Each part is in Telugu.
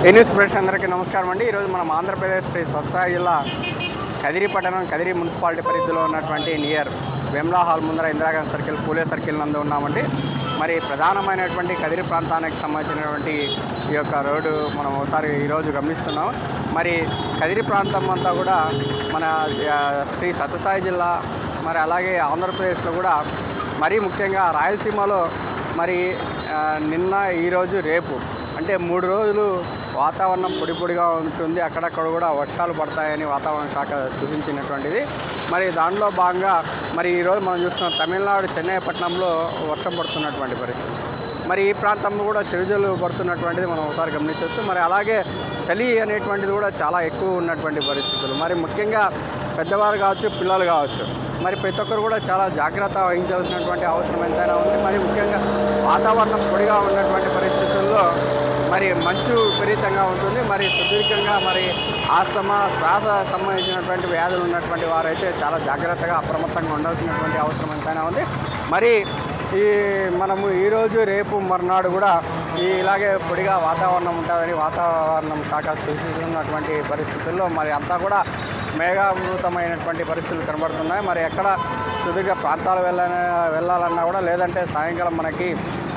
ఏ న్యూస్ ప్రేక్షకులందరికీ అందరికీ నమస్కారం అండి. ఈరోజు మనం ఆంధ్రప్రదేశ్ శ్రీ స్వత్సాయి జిల్లా కదిరి పట్టణం కదిరి మున్సిపాలిటీ పరిధిలో ఉన్నటువంటి నియర్ వెమ్లా హాల్ ముందర ఇందిరాగాంధీ సర్కిల్ పూలే సర్కిల్ నందు ఉన్నామండి. మరి ప్రధానమైనటువంటి కదిరి ప్రాంతానికి సంబంధించినటువంటి ఈ యొక్క రోడ్డు మనం ఒకసారి ఈరోజు గమనిస్తున్నాం. మరి కదిరి ప్రాంతం అంతా కూడా మన శ్రీ సత్యసాయి జిల్లా మరి అలాగే ఆంధ్రప్రదేశ్లో కూడా మరీ ముఖ్యంగా రాయలసీమలో మరి నిన్న ఈరోజు రేపు అంటే మూడు రోజులు వాతావరణం పొడి పొడిగా ఉంటుంది. అక్కడక్కడ కూడా వర్షాలు పడతాయని వాతావరణ శాఖ సూచించినటువంటిది. మరి దానిలో భాగంగా మరి ఈరోజు మనం చూస్తున్నాం తమిళనాడు చెన్నై పట్టణంలో వర్షం పడుతున్నటువంటి పరిస్థితి. మరి ఈ ప్రాంతంలో కూడా చెవిజలు పడుతున్నటువంటిది మనం ఒకసారి గమనించవచ్చు. మరి అలాగే చలి అనేటువంటిది కూడా చాలా ఎక్కువ ఉన్నటువంటి పరిస్థితులు. మరి ముఖ్యంగా పెద్దవారు కావచ్చు పిల్లలు కావచ్చు మరి ప్రతి ఒక్కరు కూడా చాలా జాగ్రత్త వహించాల్సినటువంటి అవసరం ఎంతైనా ఉంది. మరి ముఖ్యంగా వాతావరణం పొడిగా ఉన్నటువంటి పరిస్థితుల్లో మరి మంచు విపరీతంగా ఉంటుంది. మరి సుదీర్ఘంగా మరి ఆస్తమా శ్వాస సంబంధించినటువంటి వ్యాధులు ఉన్నటువంటి వారైతే చాలా జాగ్రత్తగా అప్రమత్తంగా ఉండాల్సినటువంటి అవసరం ఎంతైనా ఉంది. మరి ఈ మనము ఈరోజు రేపు మర్నాడు కూడా ఈ ఇలాగే పొడిగా వాతావరణం ఉంటుందని వాతావరణం శాఖ సూచిస్తున్నటువంటి పరిస్థితుల్లో మరి అంతా కూడా మేఘావృతమైనటువంటి పరిస్థితులు కనబడుతున్నాయి. మరి ఎక్కడ సుదీర్ఘ ప్రాంతాలు వెళ్ళ వెళ్ళాలన్నా కూడా లేదంటే సాయంకాలం మనకి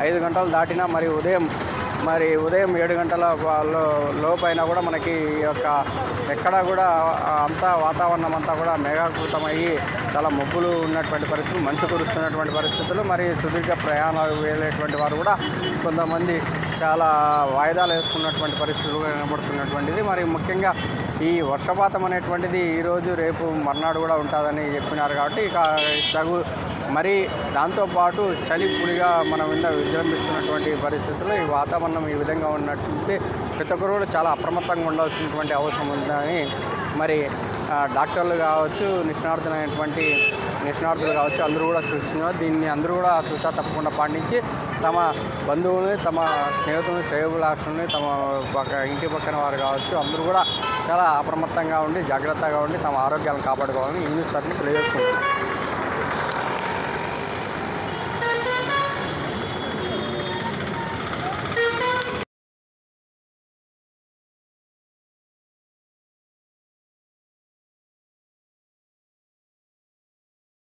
ఐదు గంటలు దాటినా మరి ఉదయం మరి ఉదయం ఏడు గంటల లోపైన కూడా మనకి ఈ యొక్క ఎక్కడ కూడా అంతా వాతావరణం అంతా కూడా మేఘాకృతమయ్యి చాలా మబ్బులు ఉన్నటువంటి పరిస్థితులు మంచు కురుస్తున్నటువంటి పరిస్థితులు మరి సుదీర్ఘ ప్రయాణాలు వెళ్ళేటువంటి వారు కూడా కొంతమంది చాలా వాయిదాలు వేసుకున్నటువంటి పరిస్థితులు కనబడుతున్నటువంటిది. మరి ముఖ్యంగా ఈ వర్షపాతం అనేటువంటిది ఈరోజు రేపు మర్నాడు కూడా ఉంటుందని చెప్పినారు కాబట్టి ఇక తగు మరి దాంతోపాటు చలి పులిగా మన మీద విజృంభిస్తున్నటువంటి పరిస్థితుల్లో ఈ వాతావరణం ఈ విధంగా ఉన్నట్టుంటే ప్రతి ఒక్కరు కూడా చాలా అప్రమత్తంగా ఉండాల్సినటువంటి అవసరం ఉందని మరి డాక్టర్లు కావచ్చు నిష్ణార్థులైనటువంటి నిష్ణార్థులు కావచ్చు అందరూ కూడా సృష్టిస్తున్నారు దీన్ని అందరూ కూడా చూసా తప్పకుండా పాటించి తమ బంధువుల్ని తమ స్నేహితుల్ని శ్రేయోభిలాషుల్ని తమ పక్క ఇంటి పక్కన వారు కావచ్చు అందరూ కూడా చాలా అప్రమత్తంగా ఉండి జాగ్రత్తగా ఉండి తమ ఆరోగ్యాలను కాపాడుకోవాలని ఇంగ్లీష్ తరఫున తెలియజేసుకుంటున్నారు